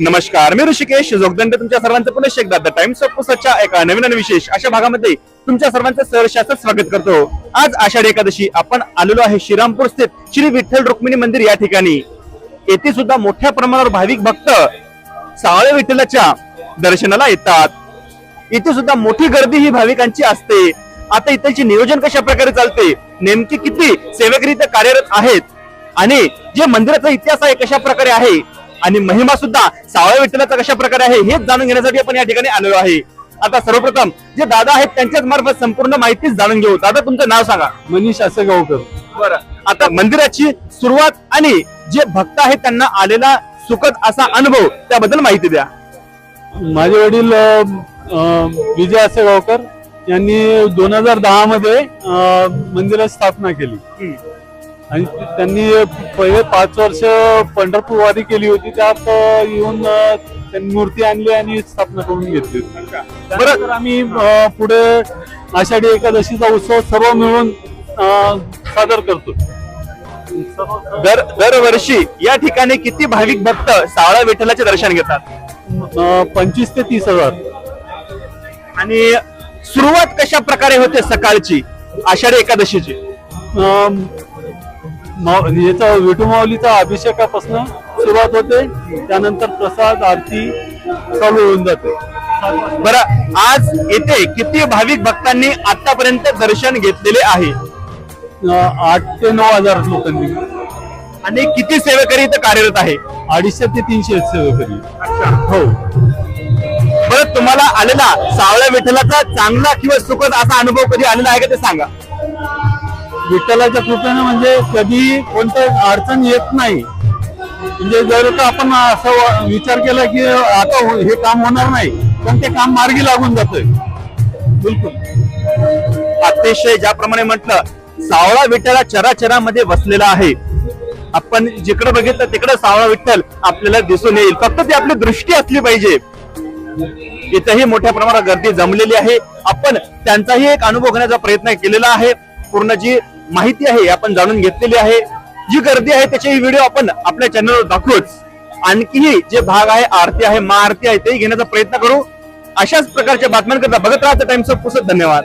नमस्कार मी ऋषिकेश जोगदंड तुमच्या सर्वांचं पुन्हा एकदा द टाइम्स ऑफ पुसच्या एका नवीन आणि विशेष अशा भागामध्ये तुमच्या सर्वांचं सहर्षाचं स्वागत करतो. आज आषाढी एकादशी आपण आलेलो आहे श्रीरामपूर स्थित श्री विठ्ठल रुक्मिणी मंदिर या ठिकाणी. येथे सुद्धा मोठ्या प्रमाणावर भाविक भक्त सावळे विठ्ठलाच्या दर्शनाला येतात. इथे सुद्धा मोठी गर्दी ही भाविकांची असते. आता इथलचे नियोजन कशा प्रकारे चालते? नेमके किती सेवेकरी कार्यरत आहेत? आणि जे मंदिराचा इतिहास आहे कशा प्रकारे आहे? आणि महिमा सुद्धा सावळ्या विठ्ठलाचा कशा प्रकारे आहे हेच जाणून घेण्यासाठी आपण या ठिकाणी आलेलो आहे. आता सर्वप्रथम जे दादा आहेत त्यांच्याच मार्फत संपूर्ण माहितीच जाणून घेऊ. दादा तुमचं नाव सांगा. मनीष असेगावकर बरं. आता मंदिराची सुरुवात आणि जे भक्त आहेत त्यांना आलेला सुखद असा अनुभव त्याबद्दल माहिती द्या. माझे वडील अ, विजय असेगावकर यांनी दोन हजार दहा मध्ये अ, मंदिराची स्थापना केली. आणि त्यांनी पहिले पाच वर्ष पंढरपूर वारी केली होती त्यात येऊन त्यांनी मूर्ती आणली आणि स्थापना करून घेतली. त्यानंतर आम्ही पुढे आषाढी एकादशीचा उत्सव सर्व मिळून अ, सादर करतो. दर दरवर्षी या ठिकाणी किती भाविक भक्त सावळा विठ्ठलाचे दर्शन घेतात? पंचवीस ते तीस हजार. आणि सुरुवात कशा प्रकारे होते सकाळची आषाढी एकादशीची? याचा विठू माऊलीचा अभिषेकापासून सुरुवात होते त्यानंतर प्रसाद आरती चालू होऊन जाते. बरं आज येथे किती भाविक भक्तांनी आतापर्यंत दर्शन घेतलेले आहे? आठ ते नऊ हजार लोकांनी. आणि किती सेवेकरी इथं कार्यरत आहे? अडीचशे ते तीनशे सेवेकरी. हो. बरं तुम्हाला आलेला सावळ्या विठ्ठलाचा चांगला किंवा सुखद असा अनुभव कधी आलेला आहे का ते सांगा. विठ्ठलाच्या कृपेनं म्हणजे कधी कोणतं अडचण येत नाही. म्हणजे जर का आपण असं विचार केला की आता हो- हे काम होणार नाही पण ते काम मार्गी लागून जातंय. बिलकुल. अतिशय ज्याप्रमाणे म्हटलं सावळा विठ्ठला चराचरामध्ये बसलेला आहे. आपण जिकडे बघितलं तिकडे सावळा विठ्ठल आपल्याला दिसून येईल. फक्त ती आपली दृष्टी असली पाहिजे. इथंही मोठ्या प्रमाणात गर्दी जमलेली आहे. आपण त्यांचाही एक अनुभव घेण्याचा प्रयत्न केलेला आहे. पूर्ण जी माहिती आहे आपण जाणून घेतलेली आहे. जी गर्दी आहे त्याचेही व्हिडिओ आपण आपल्या चॅनलवर दाखवूच. आणखीही जे भाग आहे आरती आहे महाआरती आहे तेही घेण्याचा प्रयत्न करू. अशाच प्रकारच्या बातम्यांकरता बघत राहता टाइम्स ऑफ पुसत धन्यवाद.